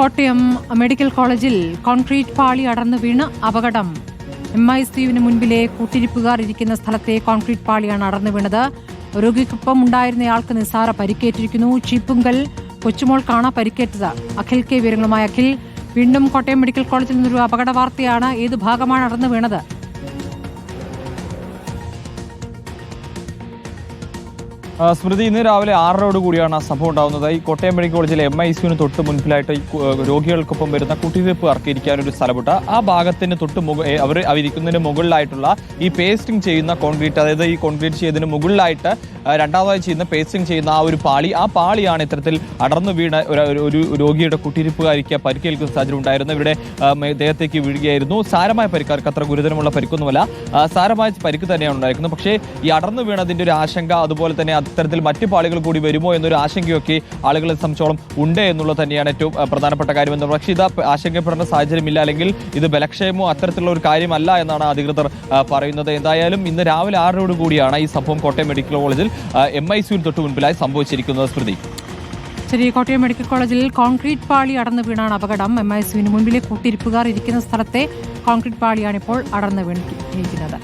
Kottayam medical കോളേജിൽ concrete പാളി അടർന്നു വീണ് അപകടം. എം ഐ സിയുവിന് മുൻപിലെ കൂട്ടിരിപ്പുകാർ ഇരിക്കുന്ന സ്ഥലത്തെ കോൺക്രീറ്റ് പാളിയാണ് അടർന്നു വീണത്. രോഗിക്കൊപ്പം ഉണ്ടായിരുന്നയാൾക്ക് നിസ്സാര പരിക്കേറ്റിരിക്കുന്നു. ചീപ്പുങ്കൽ കൊച്ചുമോൾക്കാണ് പരിക്കേറ്റത്. അഖിൽ കെ വിവരങ്ങളുമായി അഖിൽ. വീണ്ടും കോട്ടയം മെഡിക്കൽ കോളേജിൽ നിന്നൊരു അപകട വാർത്തയാണ്. ഏത് ഭാഗമാണ് അടർന്നു വീണത്? സ്മൃതി ഇന്ന് രാവിലെ ആറരയോട് കൂടിയാണ് ആ സംഭവം ഉണ്ടാകുന്നത്. ഈ കോട്ടയം മെഡിക്കൽ കോളേജിലെ എം ഐ സിന് തൊട്ട് മുൻപിലായിട്ട് രോഗികൾക്കൊപ്പം വരുന്ന കുട്ടിവെപ്പുകാർക്ക് ഒരു സ്ഥലമുണ്ട്. ആ ഭാഗത്തിന് തൊട്ട് മുക അവർ അവരിക്കുന്നതിന് മുകളിലായിട്ടുള്ള ഈ പേസ്റ്റിംഗ് ചെയ്യുന്ന കോൺക്രീറ്റ് അതായത് ഈ കോൺക്രീറ്റ് ചെയ്തതിന് മുകളിലായിട്ട് രണ്ടാമതായി ചെയ്യുന്ന പേസ്റ്റിംഗ് ചെയ്യുന്ന ആ ഒരു പാളി ആ പാളിയാണ് ഇത്തരത്തിൽ അടർന്നു വീണ ഒരു- രോഗിയുടെ കുട്ടിരിപ്പുകാരിക്ക് പരിക്കേൽക്കുന്ന സാഹചര്യം ഉണ്ടായിരുന്നു ഇവിടെ ദേഹത്തേക്ക് വീഴുകയായിരുന്നു. സാരമായ പരിക്കാർക്ക് അത്ര ഗുരുതരമുള്ള പരിക്കൊന്നുമല്ല. സാരമായ പരിക്ക് തന്നെയാണ് ഉണ്ടായിരിക്കുന്നത്. പക്ഷേ ഈ അടർന്നു വീണതിന്റെ ഒരു ആശങ്ക അതുപോലെ തന്നെ അത്തരത്തിൽ മറ്റു പാളികൾ കൂടി വരുമോ എന്നൊരു ആശങ്കയൊക്കെ ആളുകളെ സംബന്ധിച്ചോളം ഉണ്ട് എന്നുള്ളത് തന്നെയാണ് ഏറ്റവും പ്രധാനപ്പെട്ട കാര്യം എന്ന് പക്ഷേ ഇത് ആശങ്കപ്പെടേണ്ട സാഹചര്യമില്ല. അല്ലെങ്കിൽ ഇത് ബലക്ഷയമോ അത്തരത്തിലുള്ള ഒരു കാര്യമല്ല എന്നാണ് അധികൃതർ പറയുന്നത്. എന്തായാലും ഇന്ന് രാവിലെ ആറിനോട് കൂടിയാണ് ഈ സംഭവം കോട്ടയം മെഡിക്കൽ കോളേജിൽ എം ഐ സിയിൽ തൊട്ട് മുൻപിലായി സംഭവിച്ചിരിക്കുന്നത്. സ്മൃതി ശരി കോട്ടയം മെഡിക്കൽ കോളേജിൽ കോൺക്രീറ്റ് പാളി അടർന്നു വീണാണ് അപകടം. എം ഐ സിയുവിന് മുൻപിലെ കൂട്ടിരിപ്പുകാർ ഇരിക്കുന്ന സ്ഥലത്തെ കോൺക്രീറ്റ് പാളിയാണ് ഇപ്പോൾ അടർന്നു വീണിരിക്കുന്നത്.